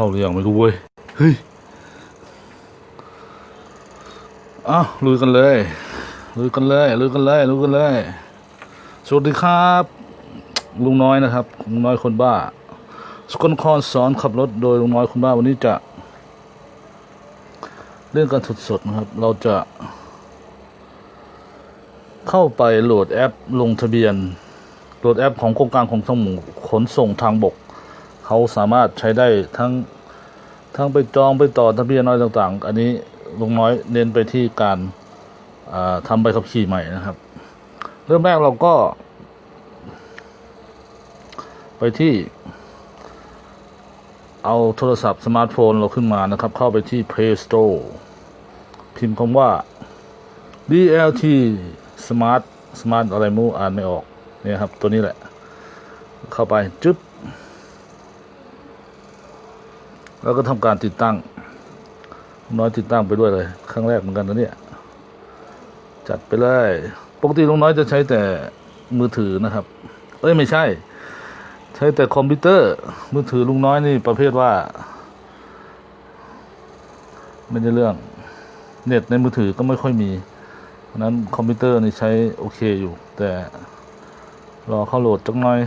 เข้าหรือยังไม่รู้เว้ย เฮ้ยอ้าวลุยกันเลยลุยกันเลยลุยกันเลยลุยกันเลย สวัสดีครับ ลุงน้อยนะครับ ลุงน้อยคนบ้า สกลนครสอนขับรถโดยลุงน้อยคนบ้าวันนี้จะ เรื่องการสดๆนะครับ เราจะ เข้าไปโหลดแอปลงทะเบียน โหลดแอปของโครงการของสมุขนส่งทางบก เขาสามารถใช้ได้ทั้งทั้งไปจองไปต่อทะเบียนอะไรต่างๆ อันนี้ลุงน้อยเน้นไปที่การาทำใบขับขี่ใหม่นะครับ เริ่มแรกเราก็ ไปที่ เอาโทรศัพท์สมาร์ทโฟนเราขึ้นมานะครับ เข้าไปที่ Play Store พิมพ์คำว่า DLT Smart Smart อะไรมูอ่านไม่ออกเนี่ยครับ ตัวนี้แหละ เข้าไป จึ๊บ แล้วก็ทำการติดตั้ง น้อยติดตั้งไปด้วยเลยครั้งแรกเหมือนกันนะเนี่ยจัดไปเลยปกติลุงน้อยจะใช้แต่มือถือนะครับ เอ้ยไม่ใช่ ใช้แต่คอมพิวเตอร์ มือถือลุงน้อยนี่ประเภทว่าไม่ได้เรื่องเน็ตในมือถือก็ไม่ค่อยมีเพราะนั้นคอมพิวเตอร์นี่ใช้โอเคอยู่ แต่รอเข้าโหลดจักหน่อย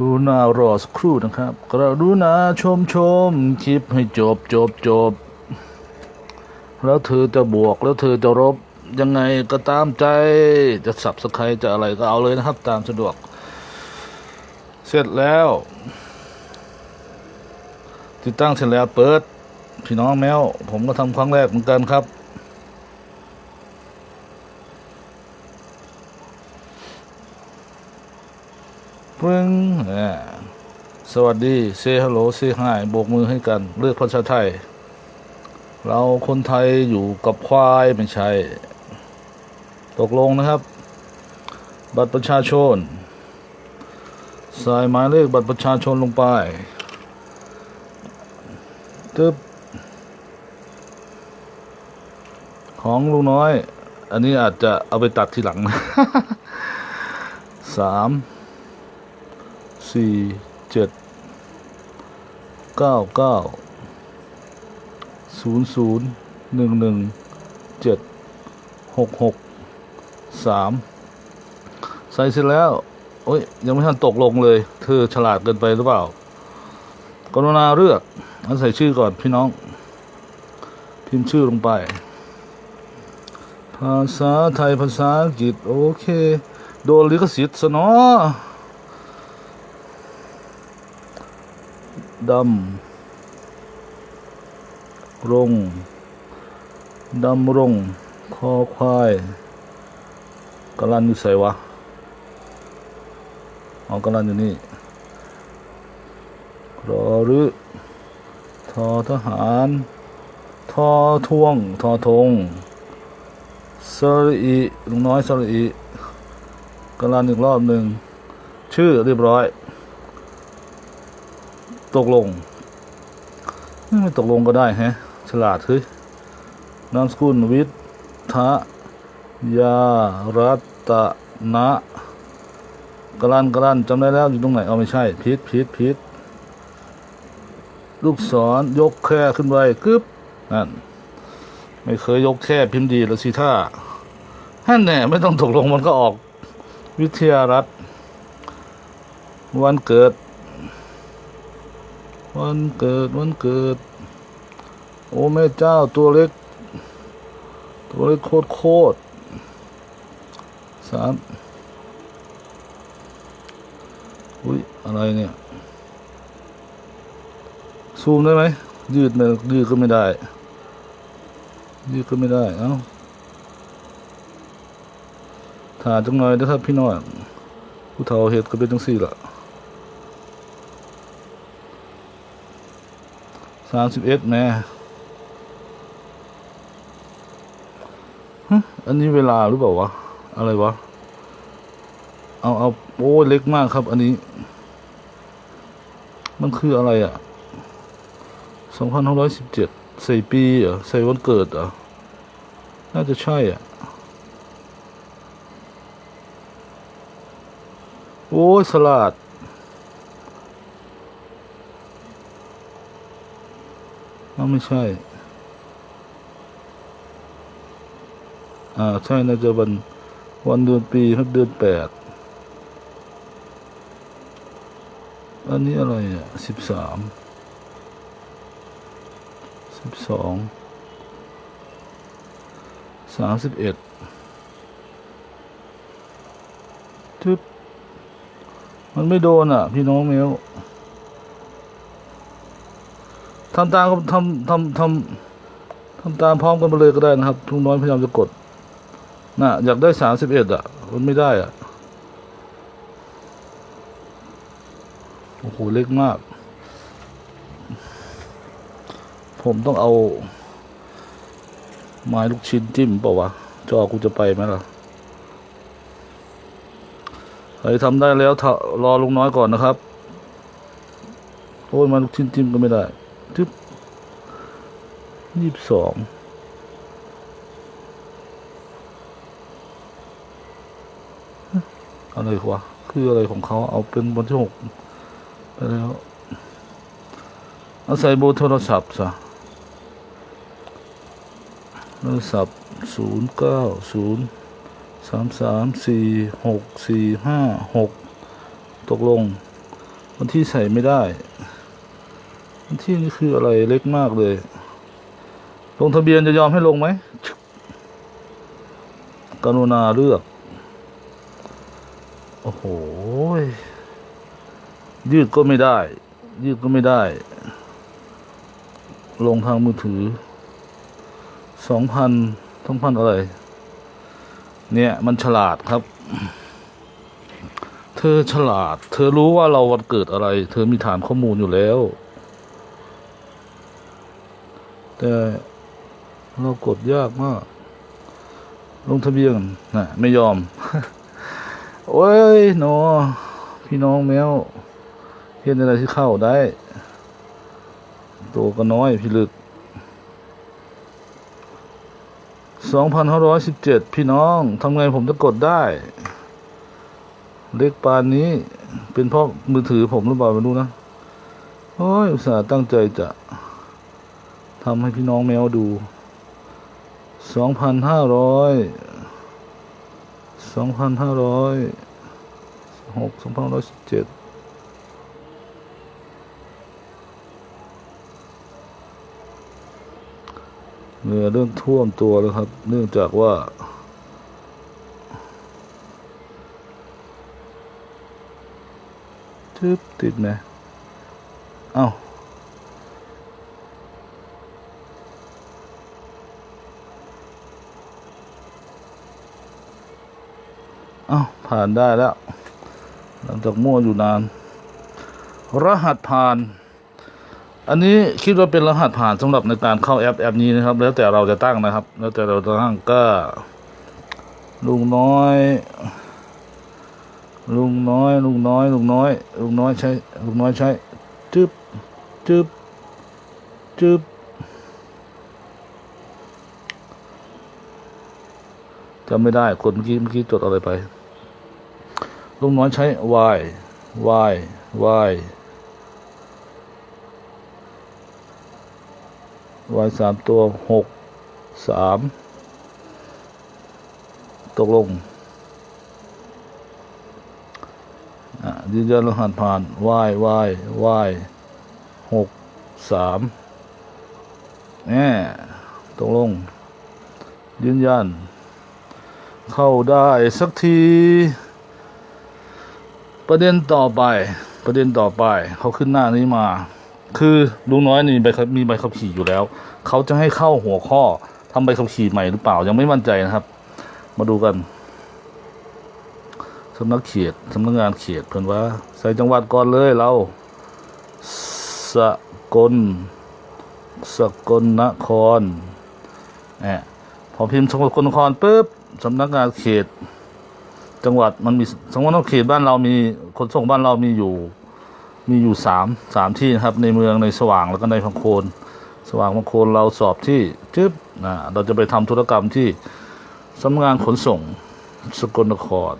กรุณารอสักครู่นะครับ กรุณาชมชมคลิปให้จบจบจบ แล้วเธอจะบวกแล้วเธอจะลบยังไงก็ตามใจจะสับสไครจะอะไรก็เอาเลยนะครับ ตามสะดวก เสร็จแล้ว ติดตั้งเสร็จแล้วเปิด พี่น้องแมวผมก็ทำครั้งแรกเหมือนกันครับ ปึ้งสวัสดีเซฮัลโหลเซฮายโบกมือให้กัน เลือกภาษาไทย เราคนไทยอยู่กับควายไม่ใช่ ตกลงนะครับ บัตรประชาชน ใส่หมายเลขบัตรประชาชนลงไปตึ๊บของลุงน้อย อันนี้อาจจะเอาไปตัดทีหลังนะสาม สี่เจ็ดเก้าเก้าศูนย์ศูนย์หนึ่งหนึ่งเจ็ดหกหกสามใส่เสร็จแล้ว โอ้ย ยังไม่ทันตกลงเลย เธอฉลาดเกินไปหรือเปล่ากรุณาเลือกอันใส่ชื่อก่อนพี่น้อง พิมพ์ชื่อลงไป ภาษาไทยภาษาอังกฤษ โอเค โดนลิขสิทธิ์ซะเนาะ ดำรงดำรง คอควายกำลันอยู่ใส่วะเอากำลันอยู่นี่รอรึทอทหาร ทอท่วง ทอทงสระอีลุงน้อยสระอีกำลันอีกรอบหนึ่ง ชื่อเรียบร้อย ตกลง ไม่ตกลงก็ได้ฮะ ฉลาดเฮ้ยนามสกุลวิทยารัตนะกรันกรันจำได้แล้วอยู่ตรงไหนเอาไม่ใช่พิษพิษพิษลูกศรยกแค่ขึ้นไปกึบนั่นไม่เคยยกแค่พิมพ์ดีแล้วสิท่าฮั่นแน่ไม่ต้องตกลงมันก็ออก วิทยารัตน์วันเกิด วันเกิดวันเกิด โอ้แม่เจ้าตัวเล็ก ตัวเล็กโคตรโคตรสามอุ้ยอะไรเนี่ย ซูมได้ไหม ยืดไม่ยืดก็ไม่ได้ ยืดก็ไม่ได้ เอ้าถ่าจังหน่อยนะครับพี่น้องผู้เฒ่าเห็ดก็เป็นจังสี่ละ สามสิบเอ็ดแม่อันนี้เวลาหรือเปล่าวะ อะไรวะ เอาเอาโอ้เล็กมากครับ อันนี้ มันคืออะไรอะสองพันหกร้อยสิบเจ็ดใส่ปีเหรอใส่วันเกิดเหรอน่าจะใช่อะ โอ้สลัด อ้าว ไม่ใช่ อ่า ใช่น่าจะวันวันเดือนปีครับเดือนแปด อันนี้อะไรอะสิบสาม สิบสอง สามสิบเอ็ดทึบมันไม่โดนอะ พี่น้องเมล ทำตามก็ทำทำทำทำตามพร้อมกันไปเลยก็ได้นะครับลุงน้อยพยายามจะกดน่ะอยากได้สามสิบเอ็ดอะ มันไม่ได้อะ โอ้โห เล็กมาก ผมต้องเอา ไม้ลูกชิ้นจิ้มเปล่าวะ จอกูจะไปไหมล่ะใครทำได้แล้วถ้ารอลุงน้อยก่อนนะครับ โอ้ยไมาลูกชิ้นจิ้มก็ไม่ได้ ทึบยี่สิบสองอะไรวะคืออะไรของเขาเอาเป็นวันที่หกไปแล้วอาใส่เบโทรศัพท์ซะโทรศัพท์ศูนย์เก้าศูนย์สามสามสี่หกสี่ห้าหกตกลง วันที่ใส่ไม่ได้ ที่นี่คืออะไรเล็กมากเลย ลงทะเบียนจะยอมให้ลงไหม กรุณาเลือก โอ้โห ยืดก็ไม่ได้ ยืดก็ไม่ได้ ลงทางมือถือ สองพันสองพันอะไร เนี่ยมันฉลาดครับเธอฉลาด เธอรู้ว่าเราวันเกิดอะไร เธอมีฐานข้อมูลอยู่แล้ว แต่เรากดยากมากลงทะเบียนนะไม่ยอม โอ้ยหนอพี่น้องแมวเห็นอะไรที่เข้าได้ ตัวก็น้อยพี่ลึกสองพันห้าร้อยสิบเจ็ดพี่น้องทำไงผมจะกดได้ เล็กปานนี้ เป็นเพราะมือถือผมหรือเปล่าไม่รู้นะ โอ้ย อุตส่าห์ตั้งใจจะ ทำให้พี่น้องแมวดูสองพันห้าร้อยสองพันห้าร้อยหกสองพันร้อยสิบเจ็ดเหงื่อเริ่มท่วมตัวแล้วครับ เนื่องจากว่า ทึบติดไหมเอ้า อ้าผ่านได้แล้ว หลังจากมั่วอยู่นาน รหัสผ่าน อันนี้คิดว่าเป็นรหัสผ่านสำหรับในการเข้าแอปแอปนี้นะครับ แล้วแต่เราจะตั้งนะครับ แล้วแต่เราจะตั้งก็ ลุงน้อย ลุงน้อย ลุงน้อย ลุงน้อย ลุงน้อยใช้ ลุงน้อยใช้จึ๊บจึ๊บจึ๊บจำไม่ได้คนเมื่อกี้เมื่อกี้จดอะไรไป ลุงน้อยใช้ y y y y สามตัวหกสามตกลงยืนยันรหัสผ่าน y y y หกสามแน่ตกลง ยืนยัน เข้าได้สักที ประเด็นต่อไป ประเด็นต่อไปเขาขึ้นหน้านี้มา คือลุงน้อยนี่ใบขับมีใบขับขี่อยู่แล้ว เขาจะให้เข้าหัวข้อทำใบขับขี่ใหม่หรือเปล่ายังไม่มั่นใจนะครับ มาดูกันสำนักเขตสำนักงานเขตเพิ่อนว่า ใส่จังหวัดก่อนเลยเราสกลสกลนครแหมพอพิมพ์สกลนครปุ๊บสำนักงานเขต จังหวัดมันมีสังานเขตบ้านเรามีขนส่งบ้านเรามีอยู่ มีอยู่สามสามที่นะครับ ในเมืองในสว่างแล้วก็ในพังโคน สว่างพังโคนเราสอบที่จึ๊บนะเราจะไปทำธุรกรรมที่สำนักงานขนส่งสกลนคร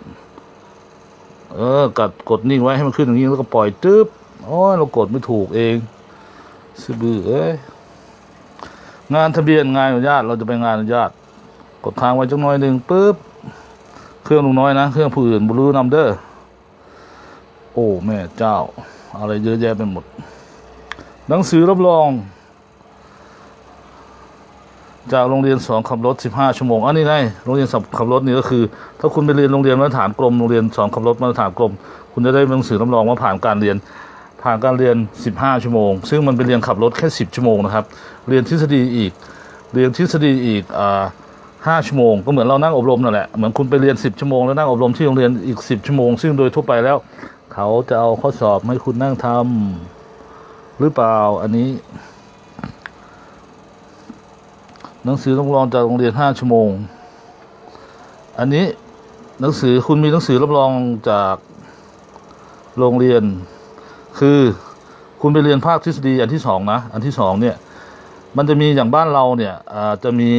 เออ กัดกดนิ่งไว้ให้มันขึ้นอย่างนี้แล้วก็ปล่อยตึ๊บโอ้ยเรากดไม่ถูกเองซื้อบือเอ้ยงานทะเบียนงานอนุญาตเราจะไปงานอนุญาตกดทางไว้จังน้อยหนึ่งปุ๊บ เครื่องลุงน้อยนะ เครื่องผู้อื่นบรูนำเด้อโอ้ แม่เจ้า อะไรเยอะแยะไปหมด หนังสือรับรอง จากโรงเรียนสอนขับรถ 15 ชั่วโมง อันนี้ไงโรงเรียนสอนขับรถนี่ก็คือ ถ้าคุณไปเรียนโรงเรียนมาตรฐานกรม โรงเรียนสอนขับรถมาตรฐานกรม คุณจะได้หนังสือรับรองว่าผ่านการเรียนผ่านการเรียน 15 ชั่วโมง ซึ่งมันเป็นเรียนขับรถแค่ 10 ชั่วโมงนะครับ เรียนทฤษฎีอีก เรียนทฤษฎีอีกอ่า ห้าชั่วโมงก็เหมือนเรานั่งอบรมนั่นแหละเหมือนคุณไปเรียน10ชั่วโมงแล้วนั่งอบรมที่โรงเรียนอีก10ชั่วโมง ซึ่งโดยทั่วไปแล้ว เขาจะเอาข้อสอบให้คุณนั่งทำหรือเปล่าอันนี้ หนังสือต้องรองจากโรงเรียน5ชั่วโมง อันนี้หนังสือคุณมีหนังสือรับรองจากโรงเรียน คือคุณไปเรียนภาคทฤษฎีอันที่สองนะ อันที่สองเนี่ย มันจะมีอย่างบ้านเราเนี่ยอ่าจะมี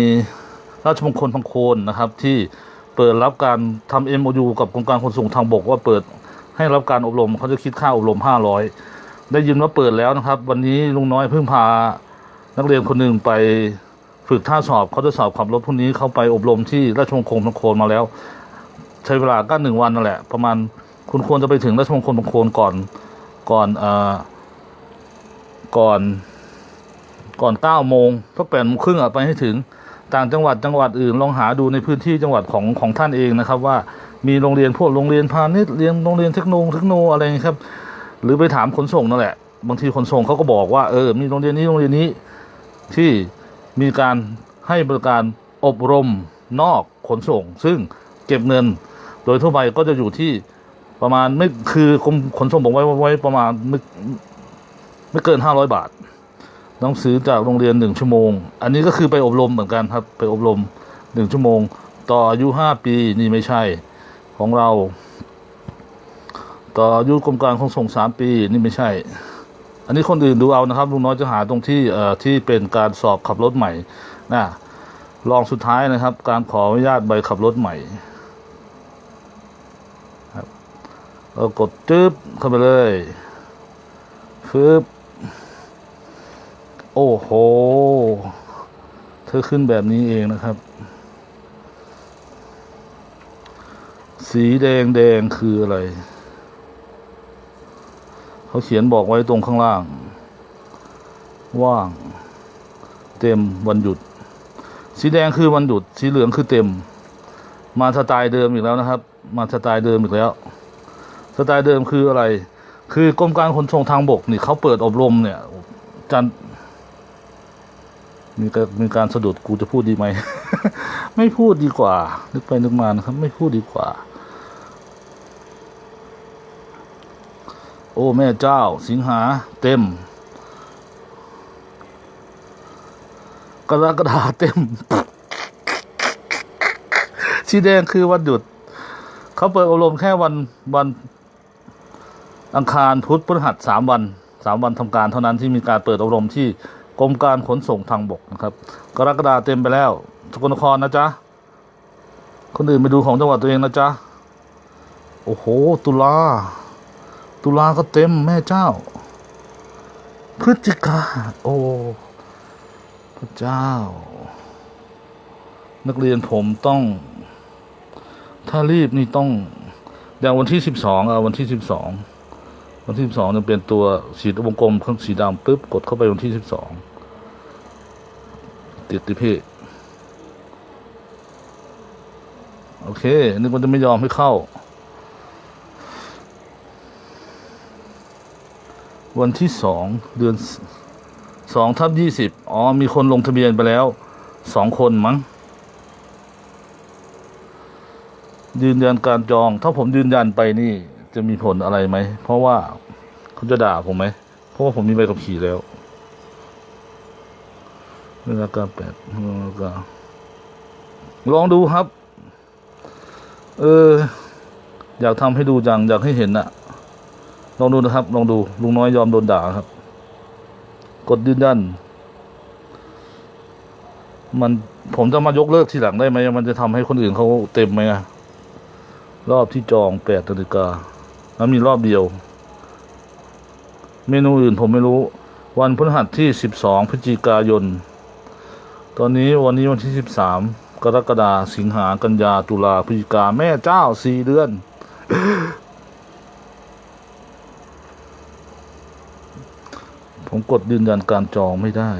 ราชมงคลพังโคนนะครับ ที่เปิดรับการทำ MOU กับกรมการขนส่งทางบกว่าเปิดให้รับการอบรมเขาจะคิดค่าอบรม 500 ได้ยินว่าเปิดแล้วนะครับ วันนี้ลุงน้อยเพิ่งพานักเรียนคนหนึ่งไปฝึกท่าสอบเขาจะสอบขับรถพวกนี้เขาไปอบรมที่ราชมงคลพังโคนมาแล้ว ใช้เวลาก็หนึ่งวันนั่นแหละ ประมาณคุณควรจะไปถึงราชมงคลพังโคนก่อนก่อนเอ่าก่อนก่อนเก้าโมงสักแปดโมงครึ่งอะไปให้ถึง ต่างจังหวัดจังหวัดอื่นลองหาดูในพื้นที่จังหวัดของของท่านเองนะครับ ว่ามีโรงเรียนพวกโรงเรียนพาณิชย์เรียนโรงเรียนเทคโนเทคโนอะไรครับ หรือไปถามขนส่งนั่นแหละ บางทีขนส่งเขาก็บอกว่าเออมีโรงเรียนนี้โรงเรียนนี้ที่มีการให้บริการอบรมนอกขนส่ง ซึ่งเก็บเงิน โดยทั่วไปก็จะอยู่ที่ประมาณไม่คือกรมขนส่งบอกไว้ไว้ประมาณไม่ไม่เกินห้าร้อยบาท หนังสือจากโรงเรียนหนึ่งชั่วโมง อันนี้ก็คือไปอบรมเหมือนกันครับ ไปอบรมหนึ่งชั่วโมง ต่ออายุห้าปีนี่ไม่ใช่ของเรา ต่ออายุกรมการขนส่งสามปีนี่ไม่ใช่ อันนี้คนอื่นดูเอานะครับลุงน้อยจะหาตรงที่เอ่อที่เป็นการสอบขับรถใหม่นะลองสุดท้ายนะครับ การขออนุญาตใบขับรถใหม่ครับเรากดจึ๊บเข้าไปเลยฟึบโอ้โห เธอขึ้นแบบนี้เองนะครับ สีแดงแดงคืออะไร เขาเขียนบอกไว้ตรงข้างล่าง ว่าง เต็มวันหยุด สีแดงคือวันหยุด สีเหลืองคือเต็ม มาสไตล์เดิมอีกแล้วนะครับ มาสไตล์เดิมอีกแล้ว สไตล์เดิมคืออะไร คือกรมการขนส่งทางบกนี่เขาเปิดอบรมเนี่ยจัน มีการมีการสะดุดกูจะพูดดีไหม ไม่พูดดีกว่า นึกไปนึกมานะครับ ไม่พูดดีกว่า โอ้แม่เจ้า สิงหา เต็มกรกฎาเต็มสีแดงคือวันหยุด เขาเปิดอบรมแค่วันวัน อังคารพุธพฤหัสสามวันสามวันทำการเท่านั้นที่มีการเปิดอบรมที่ กรมการขนส่งทางบกนะครับ กรกฎาเต็มไปแล้วสกลนครนะจ๊ะ คนอื่นไปดูของจังหวัดตัวเองนะจ๊ะ โอ้โห ตุลา ตุลาก็เต็มแม่เจ้า พฤศจิกา โอ้พระเจ้า นักเรียนผมต้อง ถ้ารีบนี่ต้อง อย่างวันที่สิบสองอะวันที่สิบสองวันที่สิบสองจะเป็นตัวสีวงกลมข้างสีดำปุ๊บกดเข้าไปวันที่สิบสอง ติดติพี่ โอเค นึกว่าจะไม่ยอมให้เข้า วันที่สองเดือนสองทับยี่สิบอ๋อ มีคนลงทะเบียนไปแล้วสองคนมั้ง ยืนยันการจอง ถ้าผมยืนยันไปนี่ จะมีผลอะไรไหม เพราะว่าเขาจะด่าผมไหม เพราะว่าผมมีใบขับขี่แล้ว เวลากาแปดเวลากาลองดูครับ เออ อยากทำให้ดูจัง อยากให้เห็นนะลองดูนะครับ ลองดู ลุงน้อยยอมโดนด่าครับ กดยืนยัน มันผมจะมายกเลิกทีหลังได้ไหม มันจะทำให้คนอื่นเขาเต็มไหมอะรอบที่จองแปดนาฬิกา แล้วมีรอบเดียว เมนูอื่นผมไม่รู้ วันพฤหัสที่สิบสองพฤศจิกายน ตอนนี้วันนี้วันที่สิบสามกรกฎาสิงหากันยาตุลาพฤศจิกาแม่เจ้าสี่เดือน ผมกดยืนยันการจองไม่ได้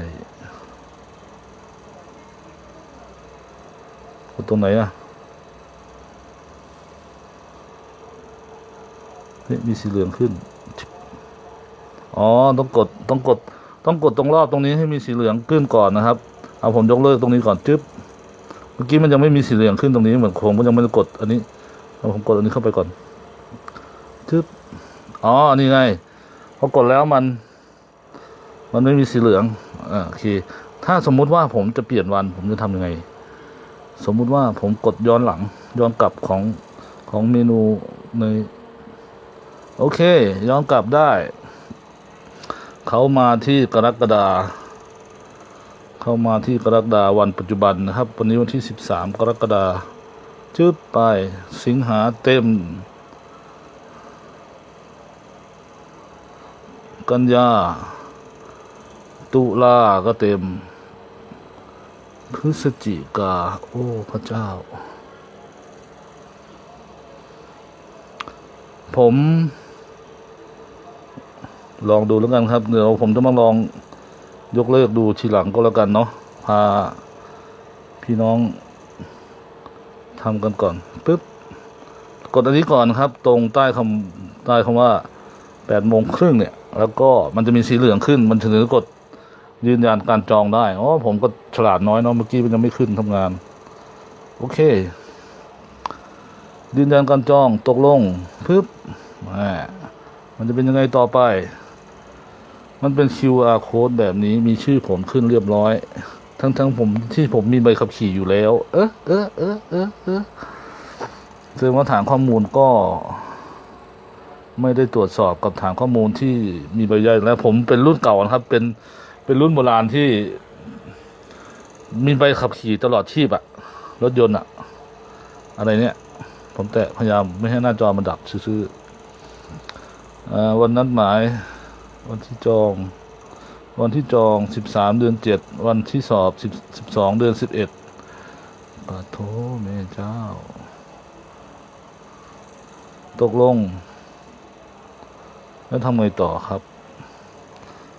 กดตรงไหนอะเฮ้ยมีสีเหลืองขึ้น อ๋อ ต้องกด ต้องกด ต้องกดตรงรอบตรงนี้ให้มีสีเหลืองขึ้นก่อนนะครับ เอาผมยกเลิกตรงนี้ก่อนจึ๊บเมื่อกี้มันยังไม่มีสีเหลืองขึ้นตรงนี้เหมือนผมก็ยังไม่ได้กดอันนี้เอาผมกดอันนี้เข้าไปก่อนจึ๊บอ๋อนี่ไงพอกดแล้วมัน มันไม่มีสีเหลืองอ่าโอเค ถ้าสมมุติว่าผมจะเปลี่ยนวัน ผมจะทำยังไง สมมุติว่าผมกดย้อนหลัง ย้อนกลับของของเมนูในโอเค ย้อนกลับได้ เขามาที่กรกฎา เข้ามาที่กรกฎาวันปัจจุบันนะครับ วันนี้วันที่สิบสามกรกฎาจืบไปสิงหาเต็ม กันยา ตุลาก็เต็ม พฤศจิกา โอ้พระเจ้า ผม ลองดูแล้วกันครับ เดี๋ยวผมจะมาลอง ยกเลิกดูทีหลังก็แล้วกันเนาะพาพี่น้องทำกันก่อนปึ๊บกดอันนี้ก่อนครับ ตรงใต้คำใต้คำว่าแปดโมงครึ่งเนี่ย แล้วก็มันจะมีสีเหลืองขึ้น มันถึงกดยืนยันการจองได้อ๋อผมก็ฉลาดน้อยเนาะเมื่อกี้มันยังไม่ขึ้นทำงาน โอเค ยืนยันการจองตกลงปึ๊บแมมันจะเป็นยังไงต่อไป มันเป็น QR code แบบนี้มีชื่อผมขึ้นเรียบร้อย ทั้งทั้งผมที่ผมมีใบขับขี่อยู่แล้ว เออเออเออเออเออซึ่งว่าฐานข้อมูลก็ ไม่ได้ตรวจสอบกับฐานข้อมูลที่มีใบใหญ่แล้ว ผมเป็นรุ่นเก่านะครับ เป็นเป็นรุ่นโบราณที่ มีใบขับขี่ตลอดชีพอะรถยนต์อะอะไรเนี่ย ผมแตะพยายามไม่ให้หน้าจอมันดับซื่อๆวันนัดหมาย วันที่จอง วันที่จองสิบสามเดือนเจ็ดวันที่สอบสิบสิบสองเดือนสิบเอ็ดปะโทแม่เจ้า ตกลง แล้วทำไงต่อครับ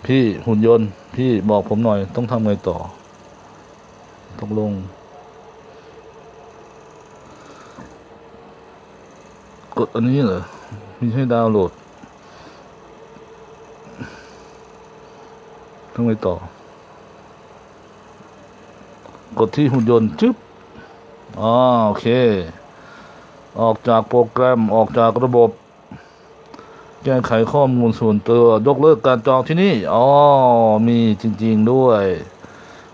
พี่หุ่นยนต์ พี่บอกผมหน่อย ต้องทำไงต่อ ตกลง กดอันนี้เหรอมีให้ดาวน์โหลด ทำไงต่อ กดที่หุ่นยนต์จึ๊บอ๋อโอเค ออกจากโปรแกรมออกจากระบบ แก้ไขข้อมูลส่วนตัวยกเลิกการจองที่นี่อ๋อมีจริง ๆด้วย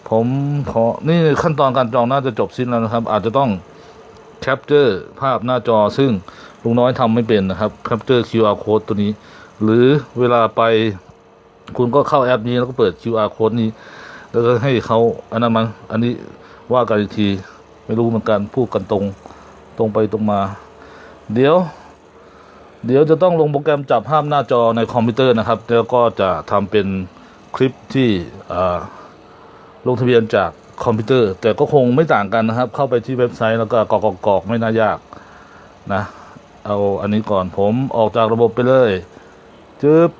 ผมขอนี่ขั้นตอนการจองน่าจะจบสิ้นแล้วนะครับ อาจจะต้องแคปเจอร์ภาพหน้าจอซึ่งลุงน้อยทำไม่เป็นนะครับแคปเจอร์ QR code ตัวนี้ หรือเวลาไป คุณก็เข้าแอปนี้แล้วก็เปิด QR code นี้ แล้วก็ให้เขาอันนั้นมันอันนี้ว่ากันอีกทีไม่รู้เหมือนกันพูดกันตรงตรงไปตรงมา เดี๋ยว เดี๋ยวจะต้องลงโปรแกรมจับภาพหน้าจอในคอมพิวเตอร์นะครับ แล้วก็จะทำเป็นคลิปที่ลงทะเบียนจากคอมพิวเตอร์ แต่ก็คงไม่ต่างกันนะครับ เข้าไปที่เว็บไซต์แล้วก็กรอกกรอกกรอกไม่น่ายากนะ เอาอันนี้ก่อนผมออกจากระบบไปเลยจึ๊บ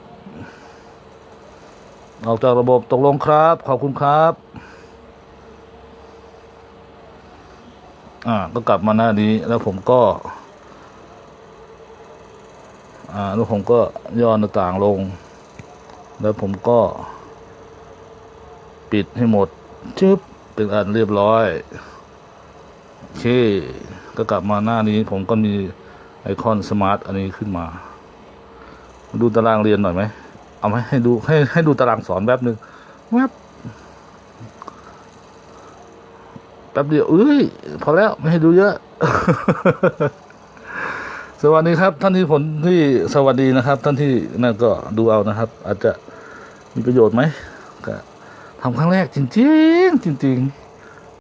ออกจากระบบตกลงครับ ขอบคุณครับ อ่า ก็กลับมาหน้านี้ แล้วผมก็ อ่า แล้วผมก็ย่อหน้าต่างลง แล้วผมก็ ปิดให้หมด ชึบ เป็นอันเรียบร้อย โอเค ก็กลับมาหน้านี้ ผมก็มีไอคอนสมาร์ทอันนี้ขึ้นมา ดูตารางเรียนหน่อยไหม เอาไหมให้ดูให้ให้ดูตารางสอนแป๊บหนึ่งแวบแป๊บเดียวเอ้ยพอแล้วไม่ให้ดูเยอะ สวัสดีครับ ท่านที่ผลที่สวัสดีนะครับ ท่านที่นั่นก็ดูเอานะครับ อาจจะมีประโยชน์ไหมก็ทำครั้งแรกจริง ๆ จริง ๆ